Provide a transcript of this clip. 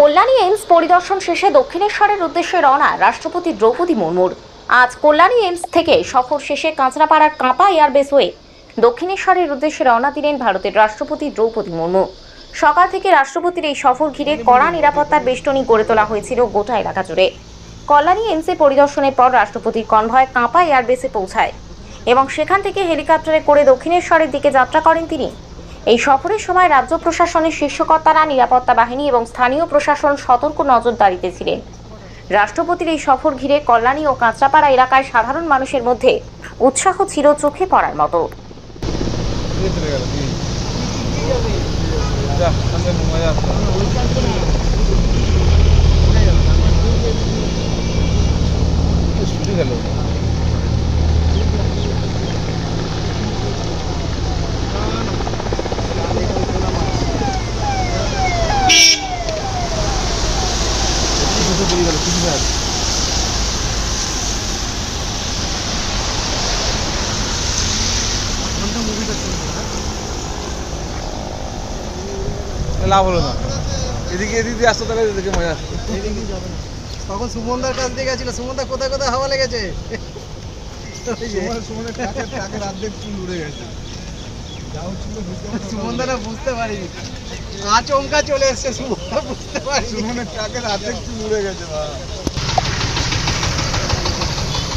Kalyani AIIMS পরিদর্শন শেষে দক্ষিণেশ্বরের উদ্দেশ্যে রওনা রাষ্ট্রপতি দ্রৌপদী মুর্মুর। আজ কল্যাণী এইমস থেকে সফর শেষে কাঁচরাপাড়ার কাঁপা এয়ারবেস হয়ে দক্ষিণেশ্বরের উদ্দেশ্যে রওনা দিলেন ভারতের রাষ্ট্রপতি দ্রৌপদী মুর্মু। সকাল থেকে রাষ্ট্রপতির এই সফর ঘিরে কড়া নিরাপত্তার বেষ্টনী গড়ে তোলা হয়েছিল গোটা এলাকা জুড়ে। কল্যাণী এইমসে পরিদর্শনের পর রাষ্ট্রপতির কনভয় কাঁপা এয়ারবেসে পৌঁছায় এবং সেখান থেকে হেলিকপ্টারে করে দক্ষিণেশ্বরের দিকে যাত্রা করেন তিনি। এই সফরের সময় রাজ্য প্রশাসনের শীর্ষকর্তারা, নিরাপত্তা বাহিনী এবং স্থানীয় প্রশাসন সতর্ক নজরদারিতে ছিলেন। রাষ্ট্রপতির এই সফর ঘিরে কল্যাণী ও কাঁচরাপাড়া এলাকায় সাধারণ মানুষের মধ্যে উৎসাহ ছিল চোখে পড়ার মতো। গেল ছুটি গেল লাভ হলো না। এদিকে এদিক দিয়ে আসতে তাহলে এদিকে মজা আসতো তখন সুমনদার কাছ দিয়ে গেছিল সুমনদা কোথায় কোথায় হাওয়া লেগেছে? সুমনদারা বুঝতে পারিনি। আচমকা চলে এসছে সুমনদা বুঝতে পারি ট্রাকের চুল উড়ে গেছে